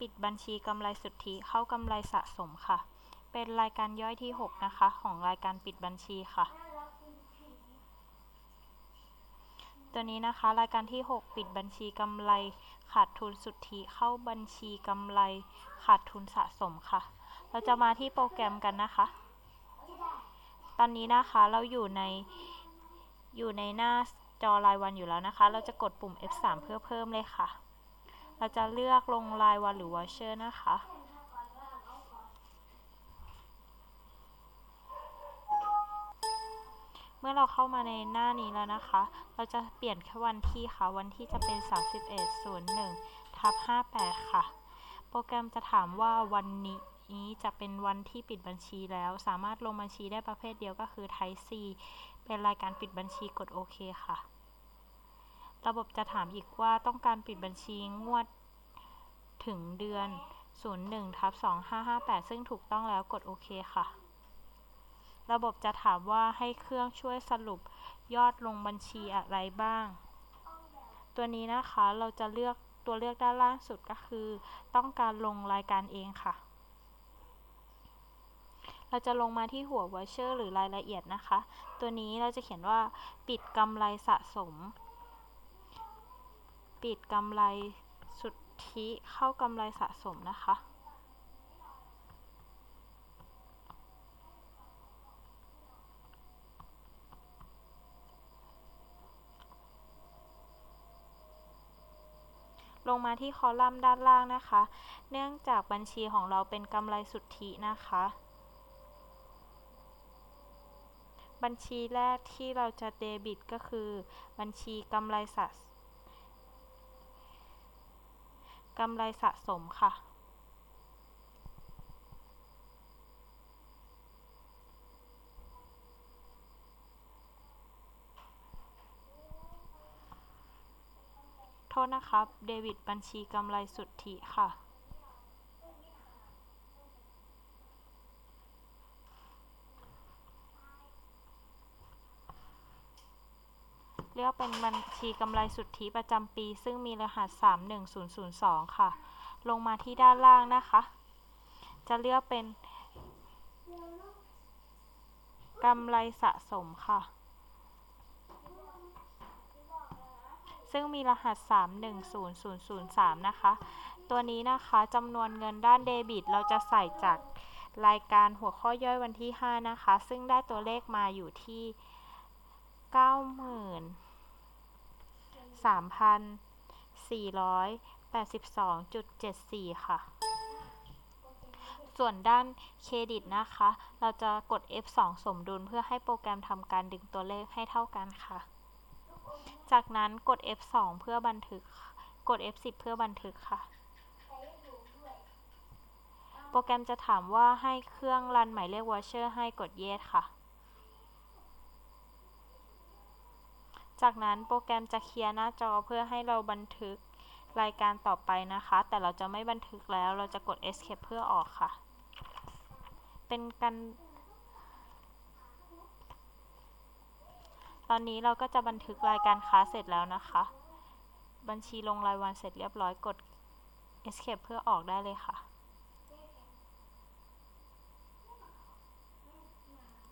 ปิดบัญชีกำไรสุทธิเข้ากำไรสะสมค่ะ เป็นรายการย่อยที่ 6 นะคะ ของรายการปิดบัญชีค่ะ ตัวนี้นะคะรายการที่ 6 ปิดบัญชีกำไรขาดทุนสุทธิเข้าบัญชีกำไรขาดทุนสะสมค่ะ เราจะมาที่โปรแกรมกันนะคะ ตอนนี้นะคะเราอยู่ในอยู่ในหน้าจอรายวันอยู่แล้วนะคะ เราจะกดปุ่ม F3 เพื่อเพิ่มเลยค่ะ เราจะเลือกลงรายวันหรือวอเชอร์นะคะเมื่อเราเข้ามาในหน้านี้แล้วนะคะ เราจะเปลี่ยนแค่วันที่ค่ะ วันที่จะเป็น 3101ทับ58 ค่ะ โปรแกรมจะถามว่าวันนี้นี้จะเป็นวันที่ปิดบัญชีแล้ว สามารถลงบัญชีได้ประเภทเดียวก็คือ Type C เป็นรายการปิดบัญชีกดโอเคค่ะ ระบบจะถามอีกว่าต้องการปิดบัญชีงวดถึงเดือน 01ทับ2558 ซึ่งถูกต้องแล้วกดโอเคค่ะ ระบบจะถามว่าให้เครื่องช่วยสรุปยอดลงบัญชีอะไรบ้าง ตัวนี้นะคะเราจะเลือกตัวเลือกด้านล่างสุดก็คือ ต้องการลงรายการเองค่ะ เราจะลงมาที่หัววอเชอร์หรือรายละเอียดนะคะ ตัวนี้เราจะเขียนว่าปิดกำไรสะสม ปิดกำไรสุทธิเข้ากำไรสะสมนะคะลงมาที่คอลัมน์ด้านล่างนะคะ เนื่องจากบัญชีของเราเป็นกำไรสุทธินะคะ บัญชีแรกที่เราจะเดบิตก็คือ บัญชีกำไรสะส กำไรสะสมค่ะโทษนะครับ เดบิตบัญชีกำไรสุทธิค่ะ เลือกเป็นบัญชีกำไรสุทธิประจำปี ซึ่งมีรหัส 31002 ค่ะ ลงมาที่ด้านล่างนะคะ จะเลือกเป็นกำไรสะสมค่ะ ซึ่งมีรหัส 310003นะคะ ตัวนี้นะคะจำนวนเงินด้านเดบิต เราจะใส่จากรายการหัวข้อย่อยวันที่ 5 นะคะ ซึ่งได้ตัวเลขมาอยู่ที่ 93,482.74ค่ะ ส่วนด้านเครดิตนะคะ เราจะกด F2 สมดุลเพื่อให้โปรแกรมทำการดึงตัวเลขให้เท่ากันค่ะ จากนั้นกด F2 เพื่อบันทึก กด F10 เพื่อบันทึกค่ะโปรแกรมจะถามว่าให้เครื่องรันหมายเลขวอเชอร์ให้กด Yes ค่ะ จากนั้นโปรแกรมจะเคลียร์หน้าจอเพื่อให้เราบันทึกรายการต่อไปนะคะ แต่เราจะไม่บันทึกแล้ว เราจะกด Escape เพื่อออกค่ะ เป็นการ ตอนนี้เราก็จะบันทึกรายการค้าเสร็จแล้วนะคะ บัญชีลงรายวันเสร็จเรียบร้อยกด Escape เพื่อออกได้เลยค่ะ